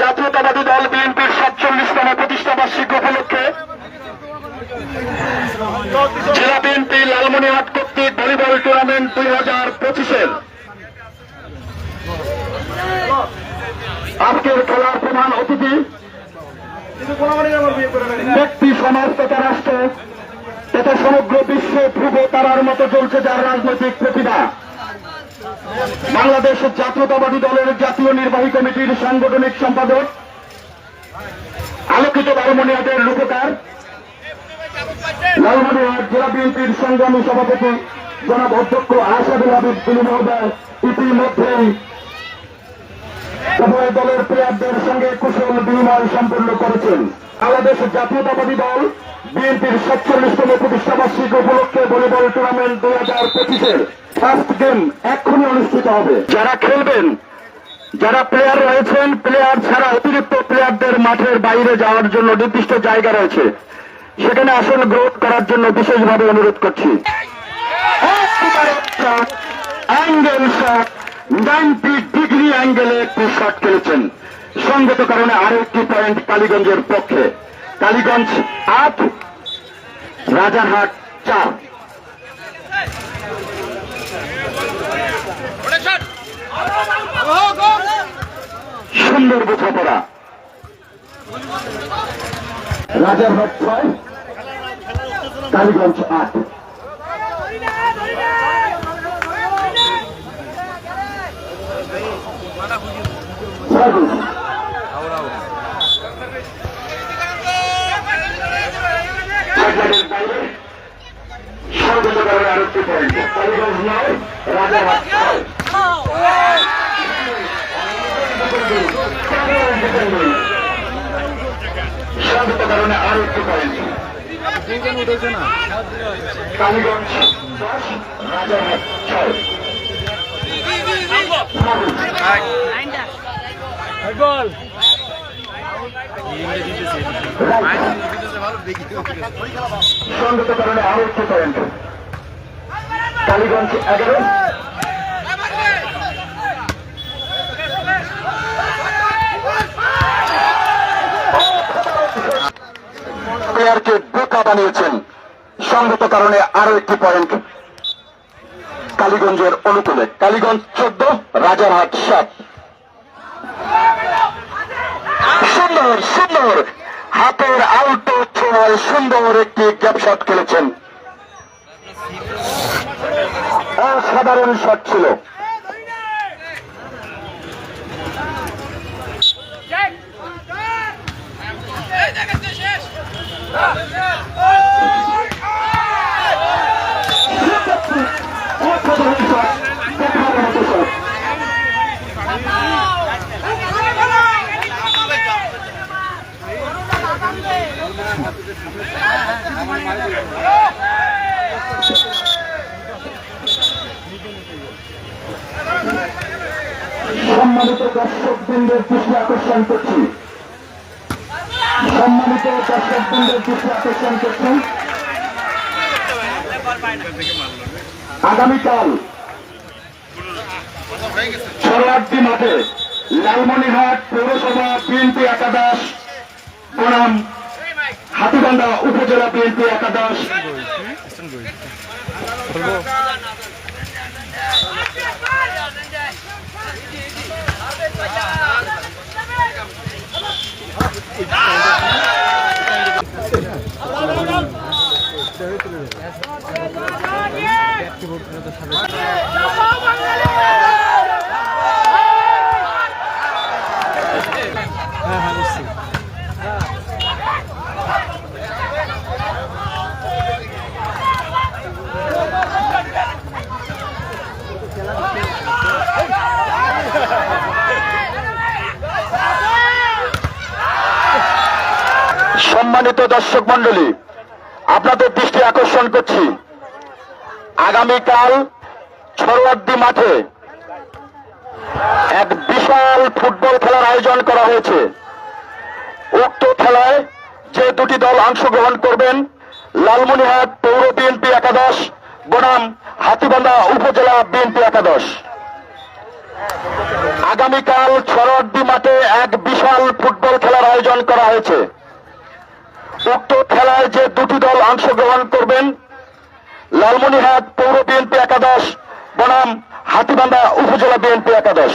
জাতীয়তাবাদী দল বিএনপির সাতচল্লিশতম প্রতিষ্ঠা বার্ষিকী উপলক্ষে জেলা বিএনপি লালমনিহাট কর্তৃক ভলিবল টুর্নামেন্ট দুই হাজার পঁচিশের আজকের খেলার প্রধান অতিথি ব্যক্তি সমাজ তথা রাষ্ট্র, তথা সমগ্র বিশ্বে ধ্রুব তারার মতো চলছে যার রাজনৈতিক প্রতিভা। বাংলাদেশ জাতীয়তাবাদী দলের জাতীয় নির্বাহী কমিটির সাংগঠনিক সম্পাদক, আলোকিত লালমনিহাটের রূপকার লালমনিহাট জেলা বিএনপির সংগ্রামী সভাপতি জনাব অধ্যক্ষ আসাদুল হাবিব তিনি মহোদয় ইতিমধ্যেই উভয় দলের প্লেয়ারদের সঙ্গে কুশল বিনিময় সম্পন্ন করেছেন। বাংলাদেশ জাতীয়তাবাদী দল বিএনপির সাতচল্লিশতম প্রতিষ্ঠা বার্ষিক উপলক্ষে ভলিবল টুর্নামেন্ট দুই হাজার পঁচিশের ফার্স্ট গেম এক্ষুনি অনুষ্ঠিত হবে। যারা খেলবেন, যারা প্লেয়ার রয়েছেন প্লেয়ার ছাড়া অতিরিক্ত প্লেয়ারদের মাঠের বাইরে যাওয়ার জন্য নির্দিষ্ট জায়গা রয়েছে। সেখানে আসন গ্রহণ করার জন্য বিশেষভাবে অনুরোধ করছি। ডিগ্রি অ্যাঙ্গেলে একটি শট খেলেছেন। সঙ্গত কারণে আরও একটি পয়েন্ট কালীগঞ্জের পক্ষে। কালীগঞ্জ আট রাজারহাট চার। সুন্দর বোঝাপড়া। রাজারহাট ছয় কালীগঞ্জ আট সার্ভিস সাগরের বাইরে সর্বত কারণে আরেকটি পয়েন্ট কালীগঞ্জ নয় রাজারহাট ছয় কারণে আরও একটি পয়েন্ট কালীগঞ্জ দশ রাজারহাট ছয় গোল সঙ্গত কারণে আরও একটি পয়েন্ট কালীগঞ্জ এগারো। প্লেয়ারকে বোকা বানিয়েছেন। সঙ্গত কারণে আরও একটি পয়েন্ট কালীগঞ্জের অনুকূলে। কালীগঞ্জ চোদ্দ, রাজারহাট সাত। সুন্দর সুন্দর। হাতের আউটো ছোঁয়ায় সুন্দর একটি গ্যাপ খেলেছেন। অসাধারণ শট ছিল। শট দেখার মতো শট সম্মানিত দর্শক বৃন্দের দৃষ্টি আকর্ষণ করছি। সম্মানিত দর্শক বৃন্দের দৃষ্টি আকর্ষণ করছি। আগামীকাল সরোয়ার্দি মাঠে লালমনিহাট পৌরসভা বিএনপি একাদশ, বনাম হাতিবান্ধা উপজেলা বিএনপি একাদশ। Ah! সম্মানিত দর্শক মন্ডলী আপনাদের দৃষ্টি আকর্ষণ করছি। আগামীকাল ছড়োয়াদ্দি মাঠে এক বিশাল ফুটবল খেলার আয়োজন করা হয়েছে। উক্ত খেলায় যে দুটি দল অংশগ্রহণ করবেন লালমনিহাট পৌর বিএনপি একাদশ, বনাম হাতিবান্ধা উপজেলা বিএনপি একাদশ। আগামীকাল ছরড্ডি মাঠে এক বিশাল ফুটবল খেলার আয়োজন করা হয়েছে। উক্ত খেলায় যে দুটি দল অংশগ্রহণ করবেন, লালমনিরহাট পৌর বিএনপি একাদশ, বনাম হাতিবান্ধা উপজেলা বিএনপি একাদশ।